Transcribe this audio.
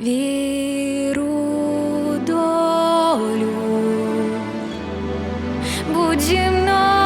віру долю. Будь зі мною.